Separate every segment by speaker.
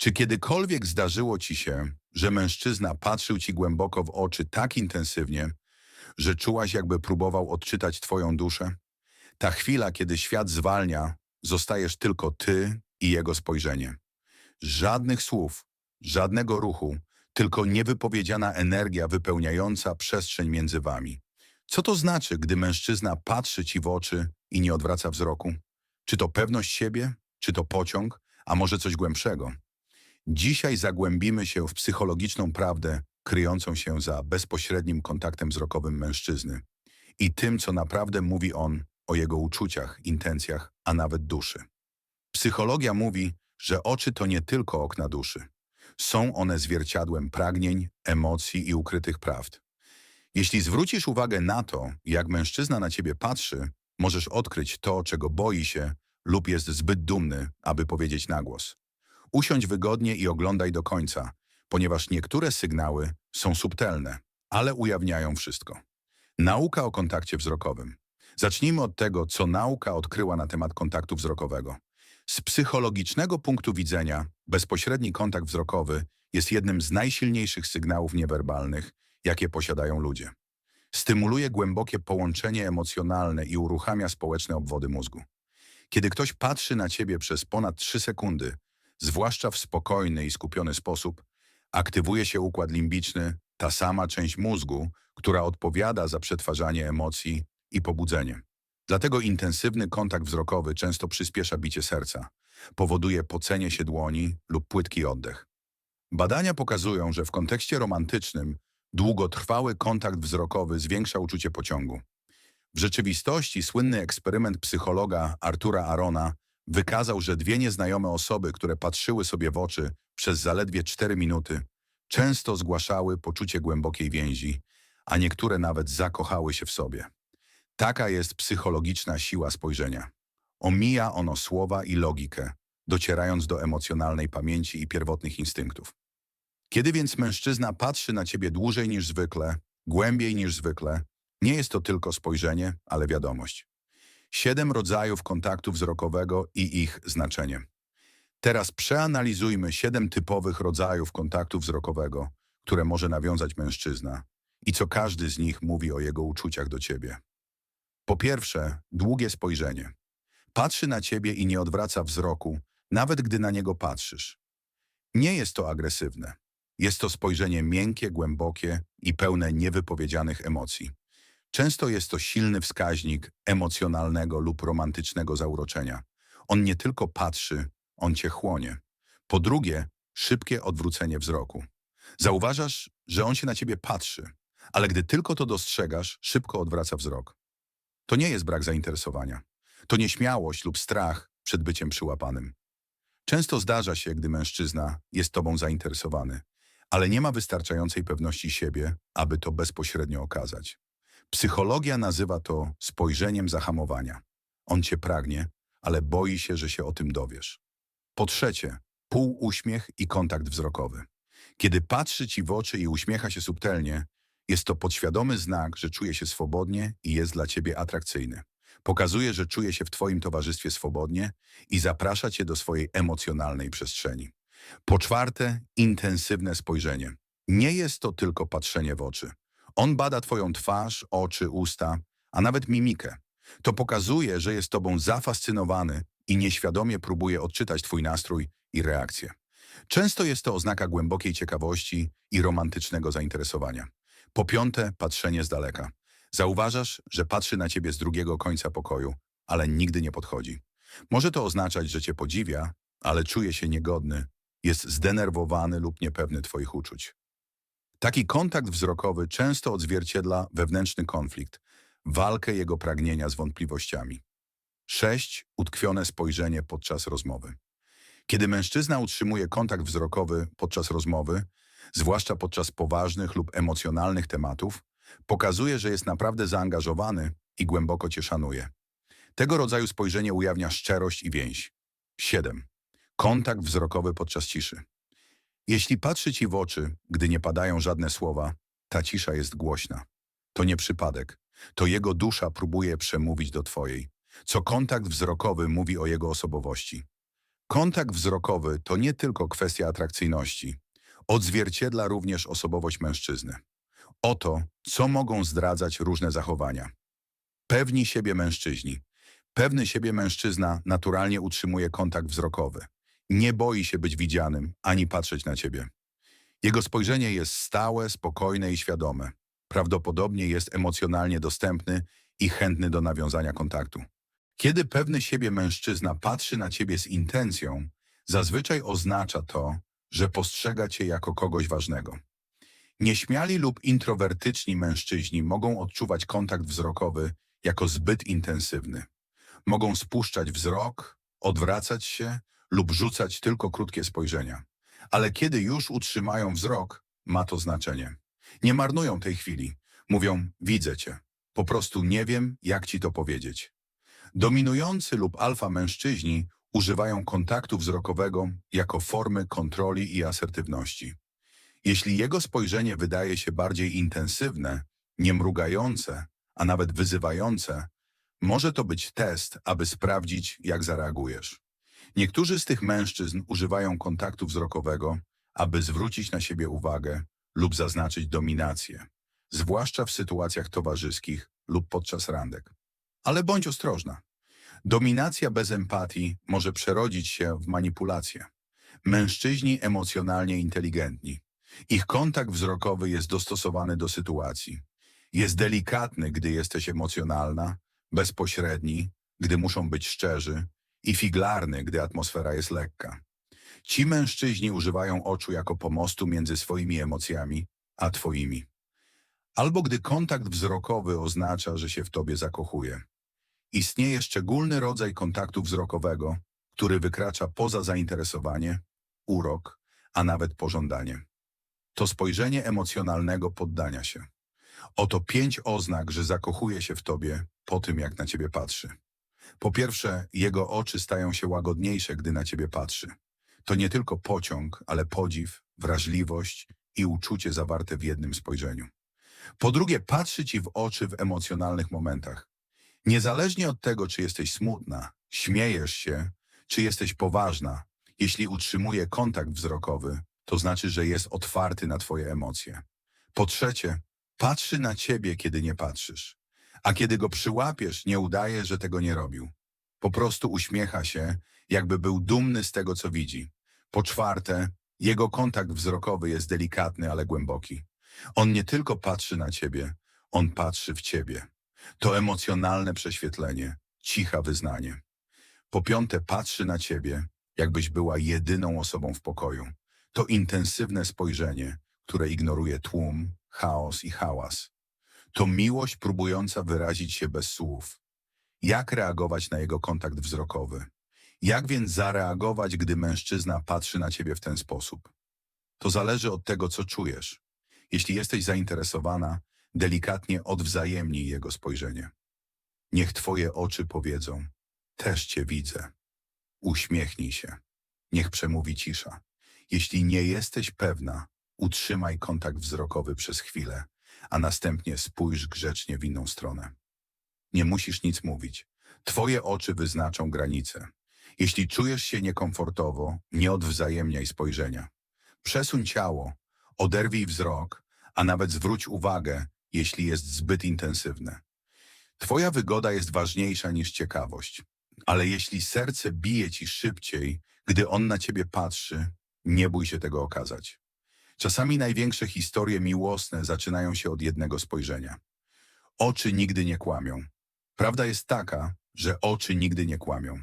Speaker 1: Czy kiedykolwiek zdarzyło ci się, że mężczyzna patrzył ci głęboko w oczy tak intensywnie, że czułaś, jakby próbował odczytać twoją duszę? Ta chwila, kiedy świat zwalnia, zostajesz tylko ty i jego spojrzenie. Żadnych słów, żadnego ruchu, tylko niewypowiedziana energia wypełniająca przestrzeń między wami. Co to znaczy, gdy mężczyzna patrzy ci w oczy i nie odwraca wzroku? Czy to pewność siebie, czy to pociąg, a może coś głębszego? Dzisiaj zagłębimy się w psychologiczną prawdę kryjącą się za bezpośrednim kontaktem wzrokowym mężczyzny i tym, co naprawdę mówi on o jego uczuciach, intencjach, a nawet duszy. Psychologia mówi, że oczy to nie tylko okna duszy. Są one zwierciadłem pragnień, emocji i ukrytych prawd. Jeśli zwrócisz uwagę na to, jak mężczyzna na ciebie patrzy, możesz odkryć to, czego boi się lub jest zbyt dumny, aby powiedzieć na głos. Usiądź wygodnie i oglądaj do końca, ponieważ niektóre sygnały są subtelne, ale ujawniają wszystko. Nauka o kontakcie wzrokowym. Zacznijmy od tego, co nauka odkryła na temat kontaktu wzrokowego. Z psychologicznego punktu widzenia bezpośredni kontakt wzrokowy jest jednym z najsilniejszych sygnałów niewerbalnych, jakie posiadają ludzie. Stymuluje głębokie połączenie emocjonalne i uruchamia społeczne obwody mózgu. Kiedy ktoś patrzy na ciebie przez ponad 3 sekundy, zwłaszcza w spokojny i skupiony sposób, aktywuje się układ limbiczny, ta sama część mózgu, która odpowiada za przetwarzanie emocji i pobudzenie. Dlatego intensywny kontakt wzrokowy często przyspiesza bicie serca, powoduje pocenie się dłoni lub płytki oddech. Badania pokazują, że w kontekście romantycznym długotrwały kontakt wzrokowy zwiększa uczucie pociągu. W rzeczywistości słynny eksperyment psychologa Artura Arona wykazał, że dwie nieznajome osoby, które patrzyły sobie w oczy przez zaledwie 4 minuty, często zgłaszały poczucie głębokiej więzi, a niektóre nawet zakochały się w sobie. Taka jest psychologiczna siła spojrzenia. Omija ono słowa i logikę, docierając do emocjonalnej pamięci i pierwotnych instynktów. Kiedy więc mężczyzna patrzy na ciebie dłużej niż zwykle, głębiej niż zwykle, nie jest to tylko spojrzenie, ale wiadomość. Siedem rodzajów kontaktu wzrokowego i ich znaczenie. Teraz przeanalizujmy siedem typowych rodzajów kontaktu wzrokowego, które może nawiązać mężczyzna i co każdy z nich mówi o jego uczuciach do ciebie. Po pierwsze, długie spojrzenie. Patrzy na ciebie i nie odwraca wzroku, nawet gdy na niego patrzysz. Nie jest to agresywne. Jest to spojrzenie miękkie, głębokie i pełne niewypowiedzianych emocji. Często jest to silny wskaźnik emocjonalnego lub romantycznego zauroczenia. On nie tylko patrzy, on cię chłonie. Po drugie, szybkie odwrócenie wzroku. Zauważasz, że on się na ciebie patrzy, ale gdy tylko to dostrzegasz, szybko odwraca wzrok. To nie jest brak zainteresowania. To nieśmiałość lub strach przed byciem przyłapanym. Często zdarza się, gdy mężczyzna jest tobą zainteresowany, ale nie ma wystarczającej pewności siebie, aby to bezpośrednio okazać. Psychologia nazywa to spojrzeniem zahamowania. On cię pragnie, ale boi się, że się o tym dowiesz. Po trzecie, półuśmiech i kontakt wzrokowy. Kiedy patrzy ci w oczy i uśmiecha się subtelnie, jest to podświadomy znak, że czuje się swobodnie i jest dla ciebie atrakcyjny. Pokazuje, że czuje się w twoim towarzystwie swobodnie i zaprasza cię do swojej emocjonalnej przestrzeni. Po czwarte, intensywne spojrzenie. Nie jest to tylko patrzenie w oczy. On bada twoją twarz, oczy, usta, a nawet mimikę. To pokazuje, że jest tobą zafascynowany i nieświadomie próbuje odczytać twój nastrój i reakcję. Często jest to oznaka głębokiej ciekawości i romantycznego zainteresowania. Po piąte, patrzenie z daleka. Zauważasz, że patrzy na ciebie z drugiego końca pokoju, ale nigdy nie podchodzi. Może to oznaczać, że cię podziwia, ale czuje się niegodny, jest zdenerwowany lub niepewny twoich uczuć. Taki kontakt wzrokowy często odzwierciedla wewnętrzny konflikt, walkę jego pragnienia z wątpliwościami. 6. Utkwione spojrzenie podczas rozmowy. Kiedy mężczyzna utrzymuje kontakt wzrokowy podczas rozmowy, zwłaszcza podczas poważnych lub emocjonalnych tematów, pokazuje, że jest naprawdę zaangażowany i głęboko cię szanuje. Tego rodzaju spojrzenie ujawnia szczerość i więź. 7. Kontakt wzrokowy podczas ciszy. Jeśli patrzy ci w oczy, gdy nie padają żadne słowa, ta cisza jest głośna. To nie przypadek. To jego dusza próbuje przemówić do twojej. Co kontakt wzrokowy mówi o jego osobowości. Kontakt wzrokowy to nie tylko kwestia atrakcyjności. Odzwierciedla również osobowość mężczyzny. Oto, co mogą zdradzać różne zachowania. Pewni siebie mężczyźni. Pewny siebie mężczyzna naturalnie utrzymuje kontakt wzrokowy. Nie boi się być widzianym ani patrzeć na ciebie. Jego spojrzenie jest stałe, spokojne i świadome. Prawdopodobnie jest emocjonalnie dostępny i chętny do nawiązania kontaktu. Kiedy pewny siebie mężczyzna patrzy na ciebie z intencją, zazwyczaj oznacza to, że postrzega cię jako kogoś ważnego. Nieśmiali lub introwertyczni mężczyźni mogą odczuwać kontakt wzrokowy jako zbyt intensywny. Mogą spuszczać wzrok, odwracać się lub rzucać tylko krótkie spojrzenia. Ale kiedy już utrzymają wzrok, ma to znaczenie. Nie marnują tej chwili. Mówią, widzę cię. Po prostu nie wiem, jak ci to powiedzieć. Dominujący lub alfa mężczyźni używają kontaktu wzrokowego jako formy kontroli i asertywności. Jeśli jego spojrzenie wydaje się bardziej intensywne, niemrugające, a nawet wyzywające, może to być test, aby sprawdzić, jak zareagujesz. Niektórzy z tych mężczyzn używają kontaktu wzrokowego, aby zwrócić na siebie uwagę lub zaznaczyć dominację, zwłaszcza w sytuacjach towarzyskich lub podczas randek. Ale bądź ostrożna. Dominacja bez empatii może przerodzić się w manipulację. Mężczyźni emocjonalnie inteligentni. Ich kontakt wzrokowy jest dostosowany do sytuacji. Jest delikatny, gdy jesteś emocjonalna, bezpośredni, gdy muszą być szczerzy i figlarny, gdy atmosfera jest lekka. Ci mężczyźni używają oczu jako pomostu między swoimi emocjami a twoimi. Albo gdy kontakt wzrokowy oznacza, że się w tobie zakochuje. Istnieje szczególny rodzaj kontaktu wzrokowego, który wykracza poza zainteresowanie, urok, a nawet pożądanie. To spojrzenie emocjonalnego poddania się. Oto pięć oznak, że zakochuje się w tobie po tym, jak na ciebie patrzy. Po pierwsze, jego oczy stają się łagodniejsze, gdy na ciebie patrzy. To nie tylko pociąg, ale podziw, wrażliwość i uczucie zawarte w jednym spojrzeniu. Po drugie, patrzy ci w oczy w emocjonalnych momentach. Niezależnie od tego, czy jesteś smutna, śmiejesz się, czy jesteś poważna, jeśli utrzymuje kontakt wzrokowy, to znaczy, że jest otwarty na twoje emocje. Po trzecie, patrzy na ciebie, kiedy nie patrzysz. A kiedy go przyłapiesz, nie udaje, że tego nie robił. Po prostu uśmiecha się, jakby był dumny z tego, co widzi. Po czwarte, jego kontakt wzrokowy jest delikatny, ale głęboki. On nie tylko patrzy na ciebie, on patrzy w ciebie. To emocjonalne prześwietlenie, cicha wyznanie. Po piąte, patrzy na ciebie, jakbyś była jedyną osobą w pokoju. To intensywne spojrzenie, które ignoruje tłum, chaos i hałas. To miłość próbująca wyrazić się bez słów. Jak reagować na jego kontakt wzrokowy? Jak więc zareagować, gdy mężczyzna patrzy na ciebie w ten sposób? To zależy od tego, co czujesz. Jeśli jesteś zainteresowana, delikatnie odwzajemnij jego spojrzenie. Niech twoje oczy powiedzą, też cię widzę. Uśmiechnij się. Niech przemówi cisza. Jeśli nie jesteś pewna, utrzymaj kontakt wzrokowy przez chwilę, a następnie spójrz grzecznie w inną stronę. Nie musisz nic mówić. Twoje oczy wyznaczą granice. Jeśli czujesz się niekomfortowo, nie odwzajemniaj spojrzenia. Przesuń ciało, oderwij wzrok, a nawet zwróć uwagę, jeśli jest zbyt intensywne. Twoja wygoda jest ważniejsza niż ciekawość. Ale jeśli serce bije ci szybciej, gdy on na ciebie patrzy, nie bój się tego okazać. Czasami największe historie miłosne zaczynają się od jednego spojrzenia. Oczy nigdy nie kłamią. Prawda jest taka, że oczy nigdy nie kłamią.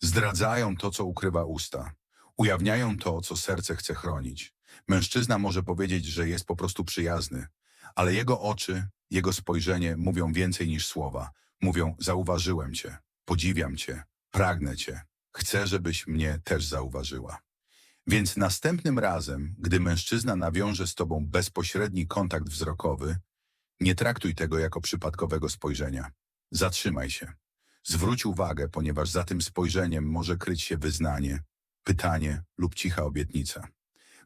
Speaker 1: Zdradzają to, co ukrywa usta. Ujawniają to, co serce chce chronić. Mężczyzna może powiedzieć, że jest po prostu przyjazny, ale jego oczy, jego spojrzenie mówią więcej niż słowa. Mówią, zauważyłem cię, podziwiam cię, pragnę cię, chcę, żebyś mnie też zauważyła. Więc następnym razem, gdy mężczyzna nawiąże z tobą bezpośredni kontakt wzrokowy, nie traktuj tego jako przypadkowego spojrzenia. Zatrzymaj się. Zwróć uwagę, ponieważ za tym spojrzeniem może kryć się wyznanie, pytanie lub cicha obietnica.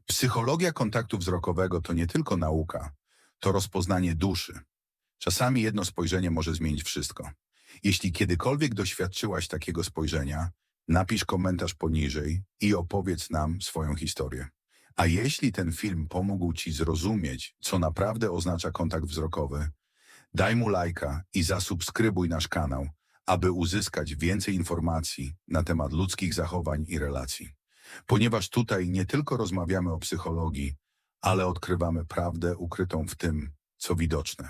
Speaker 1: Psychologia kontaktu wzrokowego to nie tylko nauka, to rozpoznanie duszy. Czasami jedno spojrzenie może zmienić wszystko. Jeśli kiedykolwiek doświadczyłaś takiego spojrzenia, Napisz komentarz poniżej i opowiedz nam swoją historię. A jeśli ten film pomógł Ci zrozumieć, co naprawdę oznacza kontakt wzrokowy, daj mu lajka i zasubskrybuj nasz kanał, aby uzyskać więcej informacji na temat ludzkich zachowań i relacji. Ponieważ tutaj nie tylko rozmawiamy o psychologii, ale odkrywamy prawdę ukrytą w tym, co widoczne.